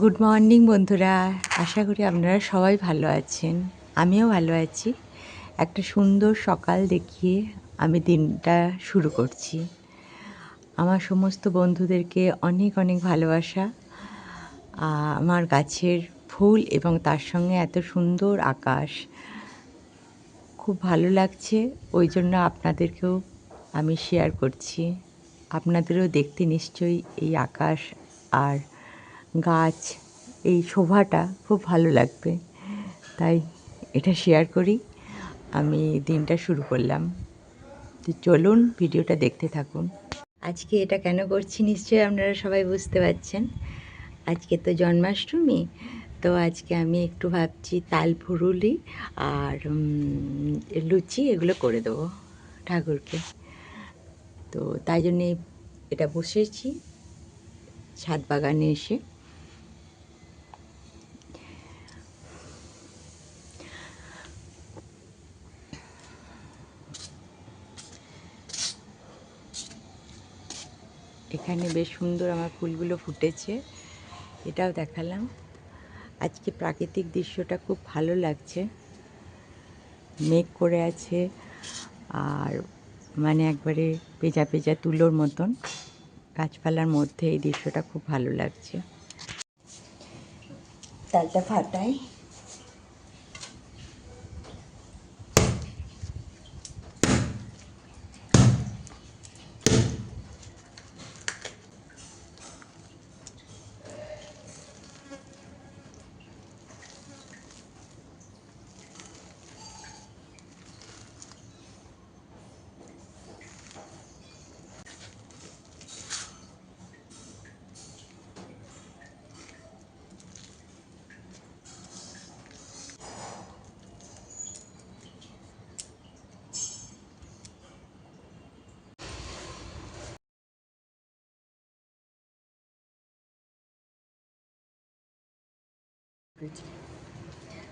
Good morning বন্ধুরা। আশা করি আপনারা সবাই ভালো আছেন। আমিও ভালো আছি। একটা সুন্দর সকাল দেখিয়ে আমি দিনটা শুরু করছি। আমার সমস্ত বন্ধুদেরকে অনেক অনেক ভালোবাসা। আমার গাছের ফুল এবং তার সঙ্গে এত সুন্দর আকাশ। খুব ভালো লাগছে। ওই জন্য আপনাদেরকেও আমি শেয়ার করছি। আপনাদেরও দেখতে নিশ্চয়ই এই আকাশ আর গাছ, এই শোভাটা খুব ভালো লাগবে। তাই এটা শেয়ার করি। আমি দিনটা শুরু করলাম। তো চলুন ভিডিওটা দেখতে থাকুন। আজকে এটা কেন করছি নিশ্চয়ই আপনারা সবাই বুঝতে পারছেন। আজকে তো জন্মাষ্টমী, তো আজকে আমি একটু ভাবছি তাল ফুরুলি আর লুচি এগুলো করে দেবো ঠাকুরকে। তো তাই জন্যে এটা বসেছি। ছাদ বাগানে এসে। এখানে বেশ সুন্দর আমার ফুলগুলো ফুটেছে, এটাও দেখালাম। আজকে প্রাকৃতিক দৃশ্যটা খুব ভালো লাগছে। মেঘ করে আছে আর মানে একবারে পেঁচা পেঁচা তুলোর মতন। গাছপালার মধ্যে এই দৃশ্যটা খুব ভালো লাগছে। তালটা ফাটাই।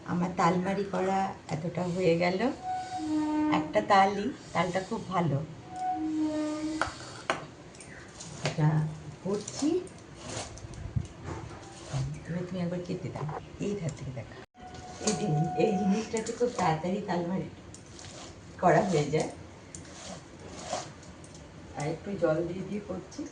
আমার তালমারি করা এতটা হয়ে গেল। একটা তালই, তালটা খুব ভালো। এটা করছি। তুমি একবার কেটে দাও। এই ধার থেকে দেখা। এই এই জিনিসটাতে খুব তাড়াতাড়ি তালমারি করা হয়ে যায়। আর একটু জল দিয়ে দিয়ে করছি।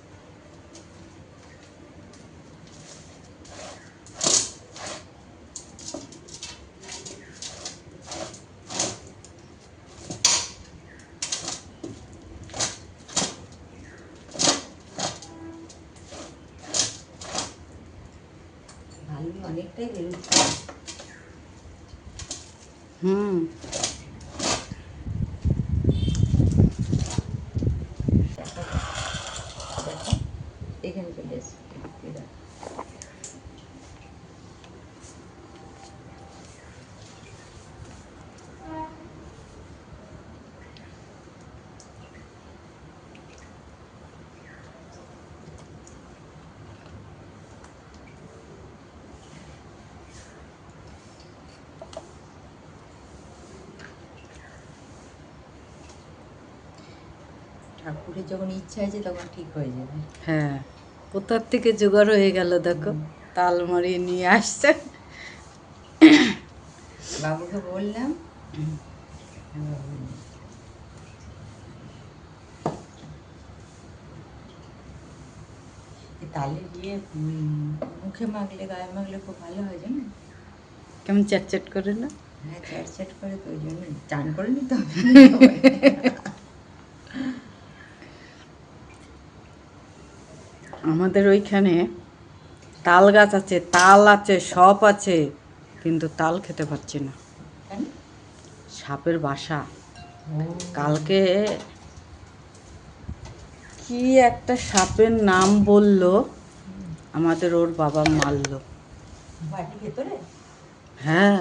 এখানে চলে এসছে ঠাকুরের যখন ইচ্ছা হয়েছে তখন ঠিক হয়ে যাবে। হ্যাঁ কোথার থেকে জোগাড় হয়ে গেল দেখো তাল মারিয়ে নিয়ে আসছে। বাবুকে বললাম তালে দিয়ে মুখে মাখলে গায়ে মাখলে খুব ভালো হয় জানো? কেমন চ্যাট চ্যাট করে না? হ্যাঁ চ্যাট চ্যাট করে তো ওই জন্য চান করে নিতে হবে। আমাদের ওইখানে তাল গাছ আছে তাল আছে সব আছে কিন্তু তাল খেতে পারছি না। সাপের বাসা। কালকে কি একটা সাপের নাম বলল আমাদের ওর বাবা মারলো। হ্যাঁ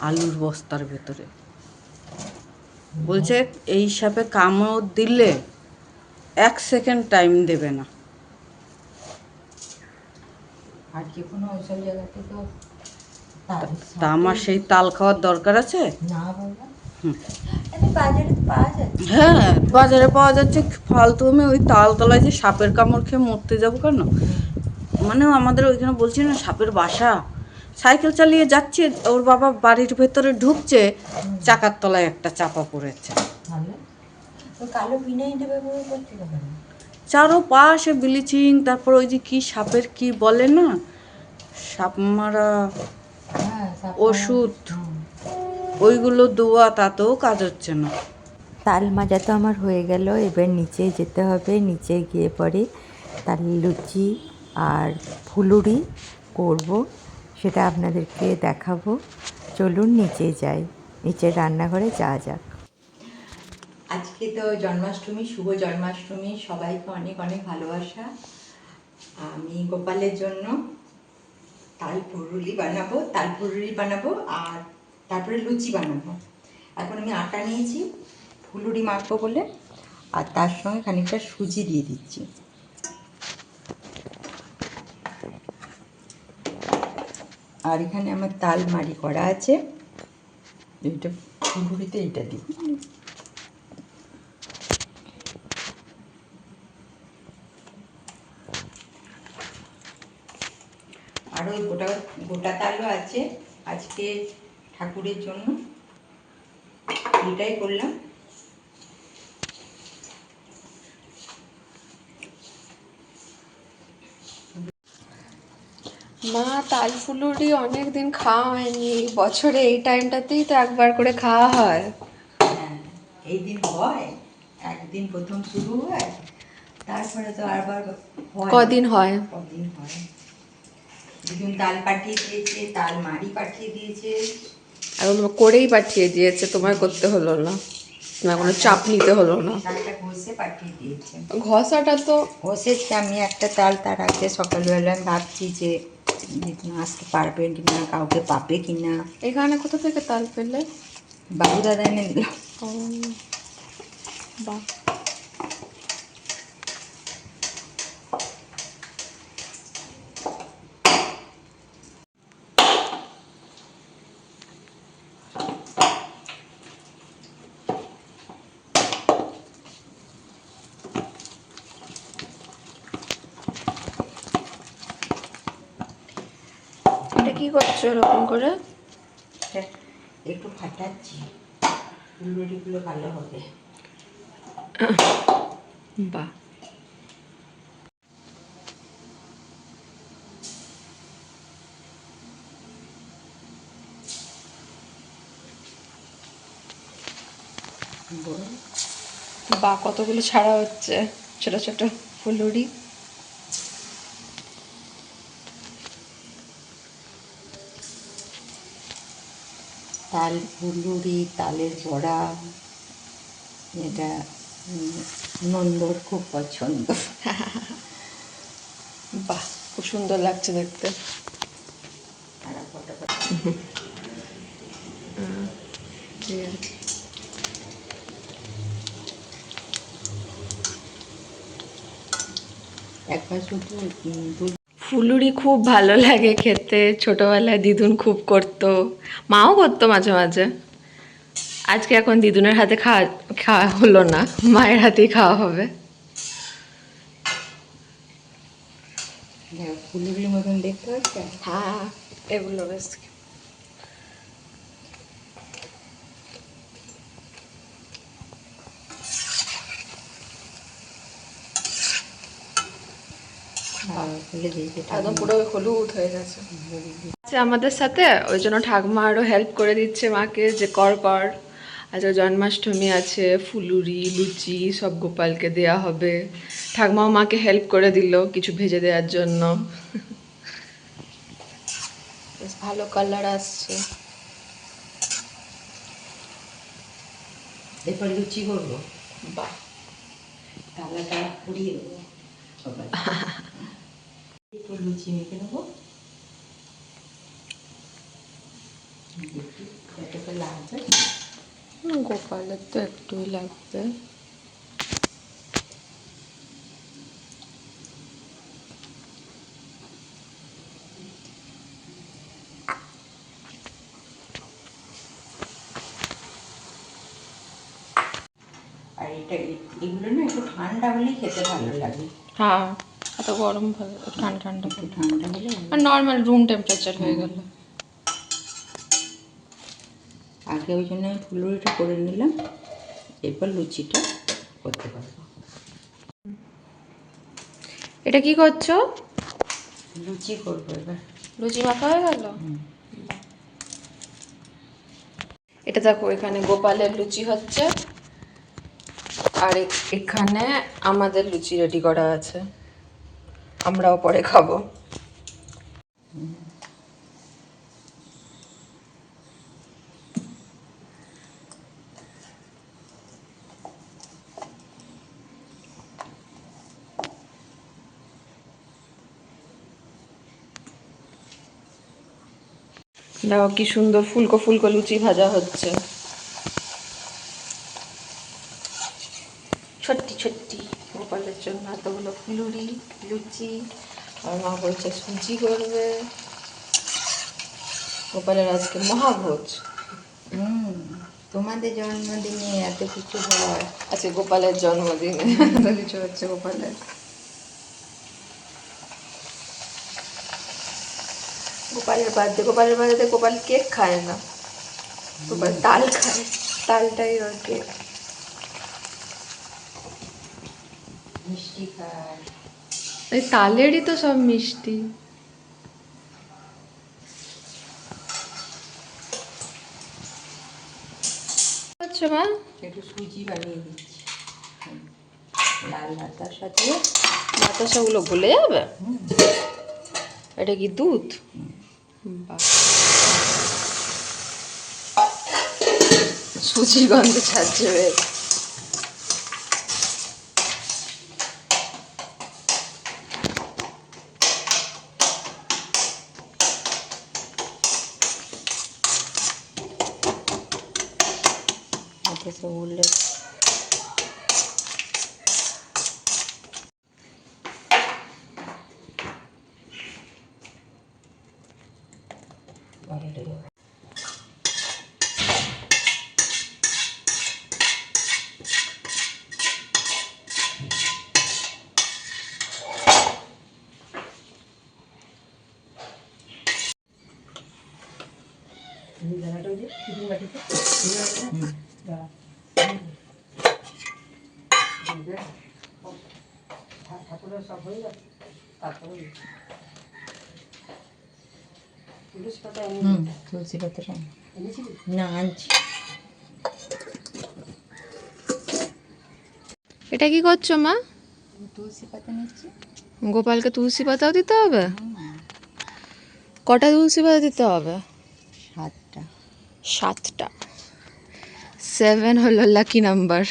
আলুর বস্তার ভেতরে। বলছে এই সাপে কামড় দিলে এক সেকেন্ড টাইম দেবে না। আর যে কোনো ওইসব জায়গা তাল- তা আমার সেই তাল খাওয়ার দরকার আছে? না বাবা। হ্যাঁ বাজারে পাওয়া যাচ্ছে। ফালতু আমি ওই তাল তলায় যে সাপের কামড় খেয়ে মরতে যাব কেন? মানে আমাদের ওইখানে বলছি না সাপের বাসা। সাইকেল চালিয়ে যাচ্ছে ওর বাবা বাড়ির ভেতরে ঢুকছে চাকার তলায় একটা চাপা পড়েছে। কালো ভিনাইটা ব্যবহার করতে পারেন চারো পাশে ব্লিচিং তারপর ওই যে কি সাপের কি বলে না? সাপ মারা হ্যাঁ ওষুধ। ওইগুলো দেওয়া তাতেও কাজ হচ্ছে না। তাল মাজা তো আমার হয়ে গেল এবার নিচে যেতে হবে নিচে গিয়ে পরে তাল লুচি আর ফুলুরি করব সেটা আপনাদেরকে দেখাবো। চলুন নিচে যাই নিচে রান্নাঘরে যাওয়া যাক। আজকে তো জন্মাষ্টমী, শুভ জন্মাষ্টমী, সবাইকে অনেক অনেক ভালোবাসা। আমি গোপালের জন্য তাল পুরুলি বানাবো, তাল পুরুলি বানাবো আর তারপরে লুচি বানাবো। এখন আমি আটা নিয়েছি, ফুলুরি মাখবো বলে, আর তার সঙ্গে খানিকটা সুজি দিয়ে দিচ্ছি। আর এখানে আমার তাল মারি করা আছে, এইটা ফুলুরিতে এইটা দিই আর ওই গোটা গোটা তালও আছে। আজকে ঠাকুরের জন্য এটাই করলাম। মা তাল ফুলুরি অনেক দিন খাওয়া হয়নি। বছরে এই টাইমটাতেই তো একবার করে খাওয়া হয়। হ্যাঁ এই দিন হয় একদিন প্রথম শুরু হয় তারপরে তো আরবার কদিন হয়? কদিন হয়? তাল পাঠিয়ে দিয়েছে তাল মারি পাঠিয়ে দিয়েছে। আর ওগুলো করেই পাঠিয়ে দিয়েছে তোমার করতে হলো না। তোমার কোনো চাপ নিতে হলো না। ঘষে পাঠিয়ে দিয়েছে। ঘষাটা তো ঘষেছি আমি একটা তাল তার আগে সকালবেলা আমি ভাবছি যে আসতে পারবেন কি না কাউকে পাবে কি না এখানে কোথা থেকে তাল পেলে? বাবু দাদা এনে দিল বাহ। এটা কি করছ এরকম করে? একটু ফাটাচ্ছি। ফুলগুলো ভালো হবে। বাহ। বা কতগুলো ছাড়া হচ্ছে? ছোট ছোট ফুলুরি। তাল ফুলুরি তালের বড়া। এটা নন্দর খুব পছন্দ। বাহ খুব সুন্দর লাগছে দেখতে। একবার শুধু ফুলুরি খুব ভালো লাগে খেতে। ছোটোবেলায় দিদুন খুব করতো। মাও করতো মাঝে মাঝে। আজকে এখন দিদুনের হাতে খাওয়া খাওয়া হলো না। মায়ের হাতেই খাওয়া হবে। দেখো, ফুলুরির মতন দেখতে পাচ্ছে হ্যাঁ এগুলো বেশ একদম পুরো হলুদ হয়ে গেছে। আমাদের সাথে ওই জন্য ঠাকুমা আরও হেল্প করে দিচ্ছে মাকে যে কর কর। আজকে জন্মাষ্টমী আছে ফুলুরি লুচি সব গোপালকে দেয়া হবে। ঠাকুমাও মাকে হেল্প করে দিল কিছু ভেজে দেওয়ার জন্য। বেশ ভালো কালার আসছে। এরপর লুচি করব? বাহ। পুড়িয়ে দেবো। একটু লুচি মেখে নেব লাগবে গোপালের তো একটুই লাগবে আর এটা এগুলো না একটু ঠান্ডা হলেই খেতে ভালো লাগে। হ্যাঁ। এত গরম ঠান্ডা ঠান্ডা ঠান্ডা হলে আর নর্মাল রুম টেম্পারেচার হয়ে গেল। আগে ওই জন্য আমি ফুলুরিটা করে নিলাম। এরপর লুচিটা করতে পারব। এটা কি করছ? লুচি করব এবার। লুচি মাখা হয়ে গেল? এটা দেখো এখানে গোপালের লুচি হচ্ছে। আর এখানে আমাদের লুচি রেডি করা আছে। আমরাও পরে খাব। দেখো কি সুন্দর ফুলকো ফুলকো লুচি ভাজা হচ্ছে। গোপালের জন্য এতগুলো ফুলুরি লুচি আর মা বলছে সুজি করবে। গোপালের আজকে মহাভোজ। তোমাদের জন্মদিনে এত কিছু হয়। আজকে গোপালের জন্মদিনে। এত কিছু হচ্ছে গোপালের? গোপালের বার্থডে গোপালের বার্থডে গোপাল কেক খায় না। গোপাল তাল খায় তালটাই ওর কেক। মিষ্টি খায়। এই তালেরই তো সব মিষ্টি। আচ্ছা মা। একটু সুজি বানিয়ে দিচ্ছি। লাল ভাতার সাথে বাতাসাগুলো গলে যাবে? এটা কি দুধ। সুজি গন্ধ ছাড়ছে বেশ এতে সব উঠলে হুম তুলসী পাতাটা না আনছি। এটা কি করছ মা? তুলসী পাতা নিচ্ছি। গোপালকে তুলসী পাতাও দিতে হবে? কটা তুলসী পাতা দিতে হবে? সাতটা। সাতটা। সেভেন হলো লাকি নাম্বার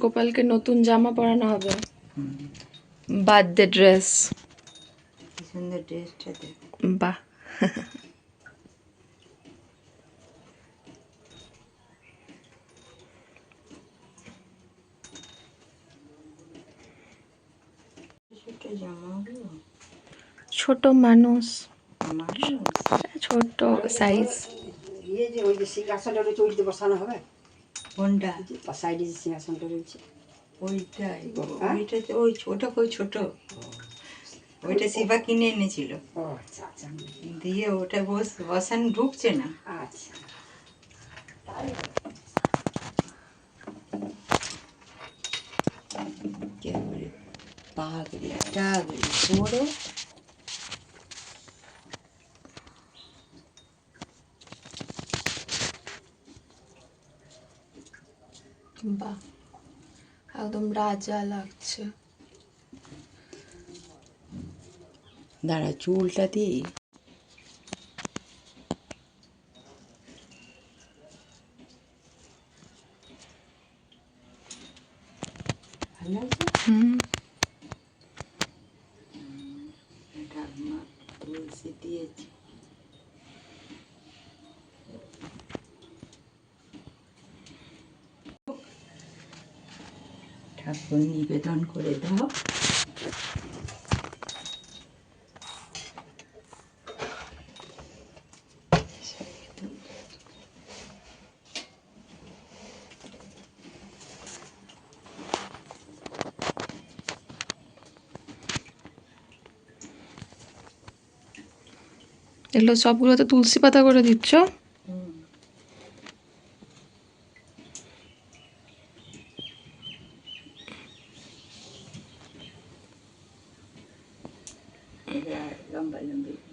গোপালকে নতুন জামা পরানো হবে। Birthday dress. সুন্দর ড্রেসটা বাহ। ছোট মানুষ। ছোট সাইজ ইয়ে যে ওই যে ওইটাতে বসানো হবে? কোনটা? সাইডে যে সিংহাসনটা রয়েছে। ওইটাই। ওইটা তো ওই ছোট কই ছোট। ওইটা শিবা কিনে এনেছিল। আচ্ছা আচ্ছা। দিয়ে ওটা বস বসানো ঢুকছে না। আচ্ছা। পাগড়ি টাগড়ি বাহ একদম রাজা লাগছে। দাঁড়া চুলটা দিই। ঠাকুর নিবেদন করে দাও। এগুলো সবগুলোতে তুলসী পাতা করে দিচ্ছ? Ra gom bệnh.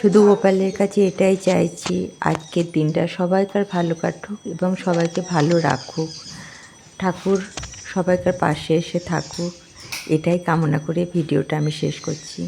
শুধু গোপালের কাছে এটাই চাইছি, আজকের দিনটা সবাইকার ভালো কাটুক এবং সবাইকে ভালো রাখুক। ঠাকুর সবাইকার পাশে এসে থাকুক, এটাই কামনা করে ভিডিওটা আমি শেষ করছি।